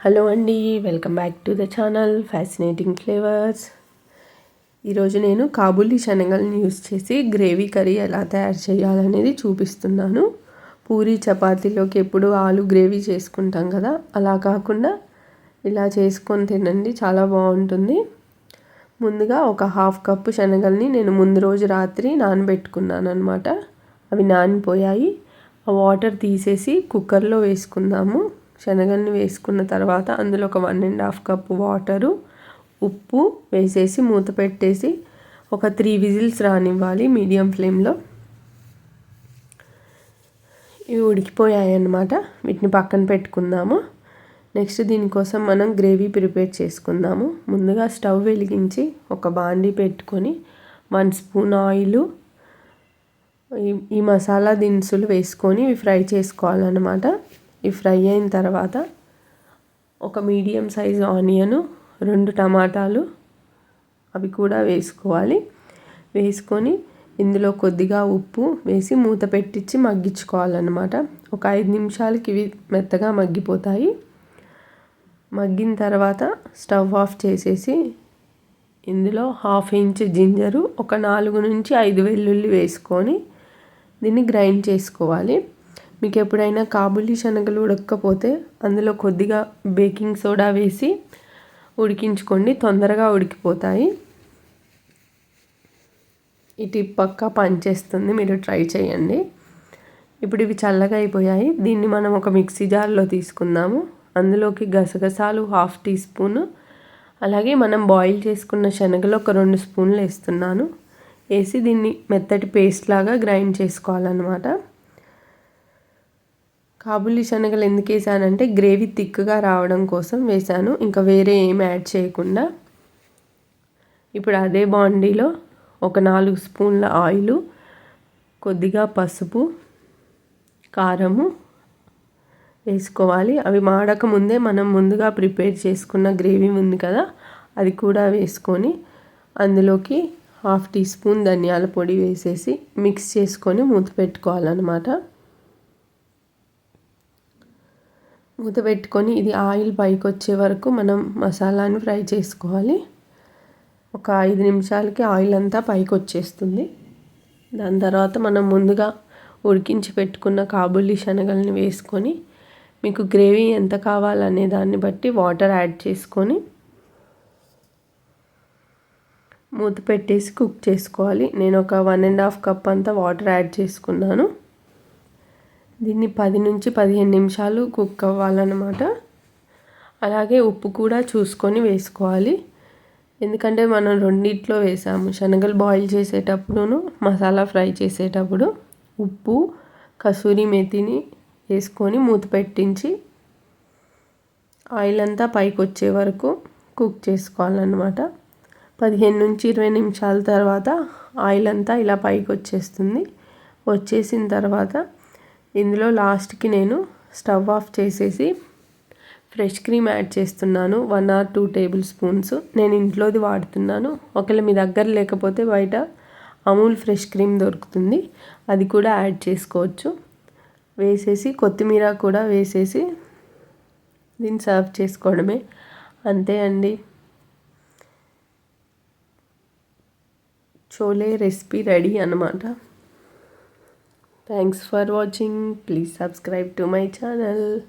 Hello అండి welcome back to the channel fascinating flavours ఈరోజు నేను కాబూలీ శనగలను యూస్ చేసి గ్రేవీ కర్రీ ఎలా తయారు చేయాలనేది చూపిస్తున్నాను. పూరి చపాతీలోకి ఎప్పుడు ఆలు గ్రేవీ చేసుకుంటాం కదా అలా కాకుండా ఇలా చేసుకొని తినండి చాలా బాగుంటుంది. ముందుగా ఒక హాఫ్ కప్పు శనగల్ని నేను ముందు రోజు రాత్రి నానబెట్టుకున్నాను అనమాట అవి నానిపోయాయి. ఆ వాటర్ తీసేసి కుక్కర్లో వేసుకుందాము. శనగల్ని వేసుకున్న తర్వాత అందులో ఒక one and half cup water ఉప్పు వేసేసి మూత పెట్టేసి ఒక త్రీ విజిల్స్ రానివ్వాలి మీడియం ఫ్లేమ్లో. ఇవి ఉడికిపోయాయి అన్నమాట వీటిని పక్కన పెట్టుకుందాము. నెక్స్ట్ దీనికోసం మనం గ్రేవీ ప్రిపేర్ చేసుకుందాము. ముందుగా స్టవ్ వెలిగించి ఒక బాండీ పెట్టుకొని వన్ స్పూన్ ఆయిల్ ఈ మసాలా దినుసులు వేసుకొని ఇవి ఫ్రై చేసుకోవాలన్నమాట. ఈ ఫ్రై అయిన తర్వాత ఒక మీడియం సైజ్ ఆనియను రెండు టమాటాలు అవి కూడా వేసుకోవాలి. వేసుకొని ఇందులో కొద్దిగా ఉప్పు వేసి మూత పెట్టించి మగ్గించుకోవాలన్నమాట. ఒక ఐదు నిమిషాలకి ఇవి మెత్తగా మగ్గిపోతాయి. మగ్గిన తర్వాత స్టవ్ ఆఫ్ చేసేసి ఇందులో హాఫ్ ఇంచ్ జింజరు ఒక నాలుగు నుంచి ఐదు వెల్లుల్లి వేసుకొని దీన్ని గ్రైండ్ చేసుకోవాలి. మీకు ఎప్పుడైనా కాబులి శనగలు ఉడకపోతే అందులో కొద్దిగా బేకింగ్ సోడా వేసి ఉడికించుకోండి. తొందరగా ఉడికిపోతాయి. ఈ టిప్ పక్కా పనిచేస్తుంది. మీరు ట్రై చేయండి. ఇప్పుడు ఇవి చల్లగా అయిపోయాయి. దీన్ని మనం ఒక మిక్సీ జార్లో తీసుకుందాము. అందులోకి గసగసాలు హాఫ్ టీ స్పూను. అలాగే మనం బాయిల్ చేసుకున్న శనగలు ఒక రెండు స్పూన్లు వేస్తున్నాను. వేసి దీన్ని మెత్తటి పేస్ట్ లాగా గ్రైండ్ చేసుకోవాలన్నమాట. కాబులి శనగలు ఎందుకు వేసానంటే గ్రేవీ థిక్గా రావడం కోసం వేసాను. ఇంకా వేరే ఏం యాడ్ చేయకుండా. ఇప్పుడు అదే బాండీలో ఒక నాలుగు స్పూన్ల ఆయిల్ కొద్దిగా పసుపు కారము వేసుకోవాలి. అవి మాడక ముందే మనం ముందుగా ప్రిపేర్ చేసుకున్న గ్రేవీ ఉంది కదా అది కూడా వేసుకొని అందులోకి హాఫ్ టీ స్పూన్ ధనియాల పొడి వేసేసి మిక్స్ చేసుకొని మూత పెట్టుకోవాలన్నమాట. మూత పెట్టుకొని ఇది ఆయిల్ పైకి వచ్చే వరకు మనం మసాలాని ఫ్రై చేసుకోవాలి. ఒక ఐదు నిమిషాలకి ఆయిల్ అంతా పైకి వచ్చేస్తుంది. దాని తర్వాత మనం ముందుగా ఉడికించి పెట్టుకున్న కాబుల్లి శనగల్ని వేసుకొని మీకు గ్రేవీ ఎంత కావాలనే దాన్ని బట్టి వాటర్ యాడ్ చేసుకొని మూత పెట్టేసి కుక్ చేసుకోవాలి. నేను ఒక వన్ అండ్ హాఫ్ కప్ అంతా వాటర్ యాడ్ చేసుకున్నాను. దీన్ని పది నుంచి పదిహేను నిమిషాలు కుక్ అవ్వాలన్నమాట. అలాగే ఉప్పు కూడా చూసుకొని వేసుకోవాలి. ఎందుకంటే మనం రెండిట్లో వేసాము. శనగలు బాయిల్ చేసేటప్పుడును మసాలా ఫ్రై చేసేటప్పుడు ఉప్పు కసూరి మెతిని వేసుకొని మూత పెట్టించి ఆయిల్ అంతా పైకి వచ్చే వరకు కుక్ చేసుకోవాలన్నమాట. పదిహేను నుంచి ఇరవై నిమిషాల తర్వాత ఆయిల్ అంతా ఇలా పైకి వచ్చేస్తుంది. వచ్చేసిన తర్వాత ఇందులో లాస్ట్కి నేను స్టవ్ ఆఫ్ చేసేసి ఫ్రెష్ క్రీమ్ యాడ్ చేస్తున్నాను. One or two tablespoons. నేను ఇంట్లోది వాడుతున్నాను. ఒకవేళ మీ దగ్గర లేకపోతే బయట అమూల్ ఫ్రెష్ క్రీమ్ దొరుకుతుంది. అది కూడా యాడ్ చేసుకోవచ్చు. వేసేసి కొత్తిమీర కూడా వేసేసి దీన్ని సర్వ్ చేసుకోవడమే. అంతే అండి. చోలే రెసిపీ రెడీ అన్నమాట. Thanks for watching. Please subscribe to my channel.